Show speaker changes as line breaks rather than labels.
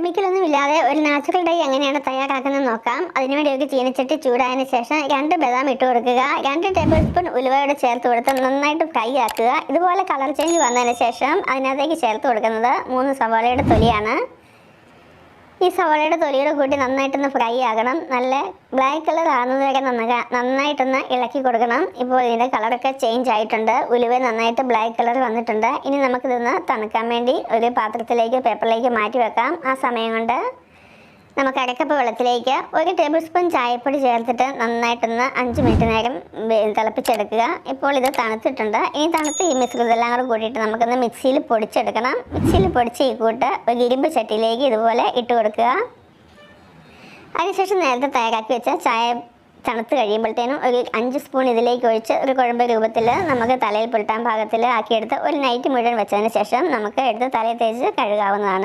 കെമിക്കലൊന്നും ഇല്ലാതെ ഒരു natural dye എങ്ങനെയാണ് തയ്യാറാക്കുന്നത് നോക്കാം. അതിനുവേണ്ടി ഒരു ചീനച്ചട്ടി ചൂടായതിനു ശേഷം രണ്ട് ബദാം ഇട്ട് കൊടുക്കുക. രണ്ട് ടേബിൾ സ്പൂൺ ഉലുവയോടെ ചേർത്ത് കൊടുത്ത് നന്നായിട്ട് ഫ്രൈ ആക്കുക. ഇതുപോലെ കളർ ചേഞ്ച് വന്നതിന് ശേഷം അതിനകത്തേക്ക് ചേർത്ത് കൊടുക്കുന്നത് മൂന്ന് സവാളയുടെ തൊലിയാണ്. ഈ സവാളയുടെ തൊലിയുടെ കൂട്ടി നന്നായിട്ടൊന്ന് ഫ്രൈ ആകണം. നല്ല ബ്ലാക്ക് കളർ ആകുന്നത് വരെ നന്നാ നന്നായിട്ടൊന്ന് ഇളക്കി കൊടുക്കണം. ഇപ്പോൾ ഇതിന്റെ കളറൊക്കെ ചേഞ്ച് ആയിട്ടുണ്ട്. ഉലുവ നന്നായിട്ട് ബ്ലാക്ക് കളർ വന്നിട്ടുണ്ട്. ഇനി നമുക്കിതൊന്ന് തണുക്കാൻ വേണ്ടി ഒരു പാത്രത്തിലേക്ക് പേപ്പറിലേക്ക് മാറ്റി വെക്കാം. ആ സമയം കൊണ്ട് നമുക്ക് അരക്കപ്പ് വെള്ളത്തിലേക്ക് ഒരു ടേബിൾ സ്പൂൺ ചായപ്പൊടി ചേർത്തിട്ട് നന്നായിട്ടൊന്ന് അഞ്ച് മിനിറ്റ് നേരം തിളപ്പിച്ചെടുക്കുക. ഇപ്പോൾ ഇത് തണുത്തിട്ടുണ്ട്. ഇനി തണുത്ത് ഈ മിശ്രിതെല്ലാം കൂടെ കൂട്ടിയിട്ട് നമുക്കൊന്ന് മിക്സിയിൽ പൊടിച്ചെടുക്കണം. മിക്സിയിൽ പൊടിച്ച് ഈ കൂട്ട് ഒരു ഇരുമ്പ് ചട്ടിയിലേക്ക് ഇതുപോലെ ഇട്ട് കൊടുക്കുക. അതിനുശേഷം നേരത്തെ തയ്യാറാക്കി വെച്ച ചായ തണുത്ത് കഴിയുമ്പോഴത്തേനും ഒരു അഞ്ച് സ്പൂൺ ഇതിലേക്ക് ഒഴിച്ച് ഒരു കുഴമ്പ് രൂപത്തിൽ നമുക്ക് തലയിൽ പുരട്ടാൻ പാകത്തിൽ ആക്കിയെടുത്ത് ഒരു നൈറ്റ് മുഴുവൻ വെച്ചതിന് ശേഷം നമുക്ക് എടുത്ത് തലയിൽ തേച്ച് കഴുകാവുന്നതാണ്.